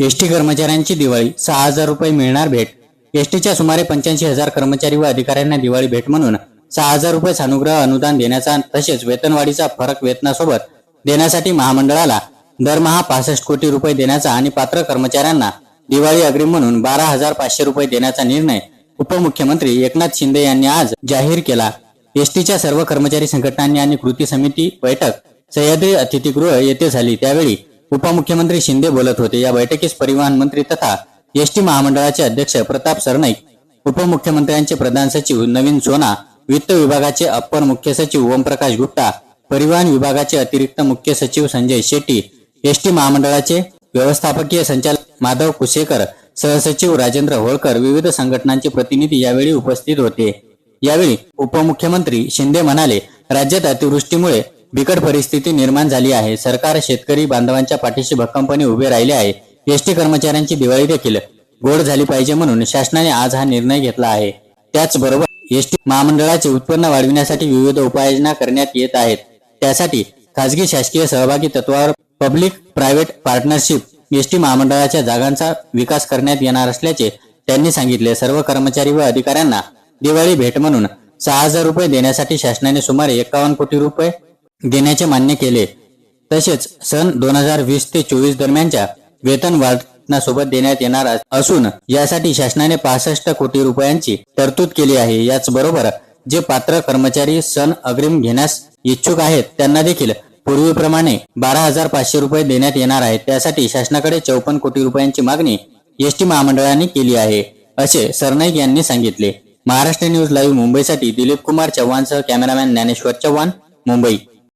ST कर्मचाऱ्यांची दिवाळी सहा हजार रुपये मिळणार भेट. एसटीच्या सुमारे पंच्याऐंशी हजार कर्मचारी व अधिकाऱ्यांना दिवाळी भेट म्हणून सहा हजार रुपये सानुग्रह अनुदान देण्याचा तसेच वेतनवाढीचा फरक वेतनासोबत देण्यासाठी महामंडळाला दरमहा पासष्ट कोटी रुपये देण्याचा आणि पात्र कर्मचाऱ्यांना दिवाळी अग्रिम म्हणून बारा हजार पाचशे रुपये देण्याचा निर्णय उपमुख्यमंत्री एकनाथ शिंदे यांनी आज जाहीर केला. एसटीच्या सर्व कर्मचारी संघटनांनी आणि कृती समिती बैठक सह्याद्री अतिथीगृह येथे झाली. त्यावेळी उपमुख्यमंत्री शिंदे बोलत होते. या बैठकीस परिवहन मंत्री तथा एसटी महामंडळाचे अध्यक्ष प्रताप सरनाईक उपमुख्यमंत्र्यांचे प्रधान सचिव नवीन सोना वित्त विभागाचे अप्पर मुख्य सचिव ओमप्रकाश गुप्ता परिवहन विभागाचे अतिरिक्त मुख्य सचिव संजय शेट्टी एसटी महामंडळाचे व्यवस्थापकीय संचालक माधव कुसेकर सहसचिव राजेंद्र होळकर विविध संघटनांचे प्रतिनिधी यावेळी उपस्थित होते. यावेळी उपमुख्यमंत्री शिंदे म्हणाले राज्यात अतिवृष्टीमुळे बिकट परिस्थिती निर्माण झाली आहे. सरकार शेतकरी बांधवांच्या पाठीशी भक्कमपणे उभे राहिले आहे. एसटी कर्मचाऱ्यांची दिवाळी देखील गोड झाली पाहिजे म्हणून शासनाने आज हा निर्णय घेतला आहे. त्याचबरोबर एसटी महामंडळाचे उत्पन्न वाढविण्यासाठी विविध उपाययोजना करण्यात येत आहेत. त्यासाठी खासगी शासकीय सहभागी तत्वावर पब्लिक प्रायव्हेट पार्टनरशिप एसटी महामंडळाच्या जागांचा विकास करण्यात येणार असल्याचे त्यांनी सांगितले. सर्व कर्मचारी व अधिकाऱ्यांना दिवाळी भेट म्हणून सहा हजार रुपये देण्यासाठी शासनाने सुमारे एकावन्न कोटी रुपये देण्याचे मान्य केले. तसेच सन दोन हजार वीस ते चोवीस दरम्यानच्या वेतन वाढण्यासोबत देण्यात येणार असून यासाठी शासनाने पासष्ट कोटी रुपयांची तरतूद केली आहे. याचबरोबर जे पात्र कर्मचारी सण अग्रिम घेण्यास इच्छुक आहेत त्यांना देखील पूर्वीप्रमाणे बारा हजार पाचशे रुपये देण्यात येणार आहेत त्यासाठी शासनाकडे चौपन्न कोटी रुपयांची मागणी एसटी महामंडळाने केली आहे असे सरनाईक यांनी सांगितले. महाराष्ट्र न्यूज लाईव्ह मुंबईसाठी दिलीप कुमार चव्हाणसह कॅमेरामॅन ज्ञानेश्वर चव्हाण मुंबई.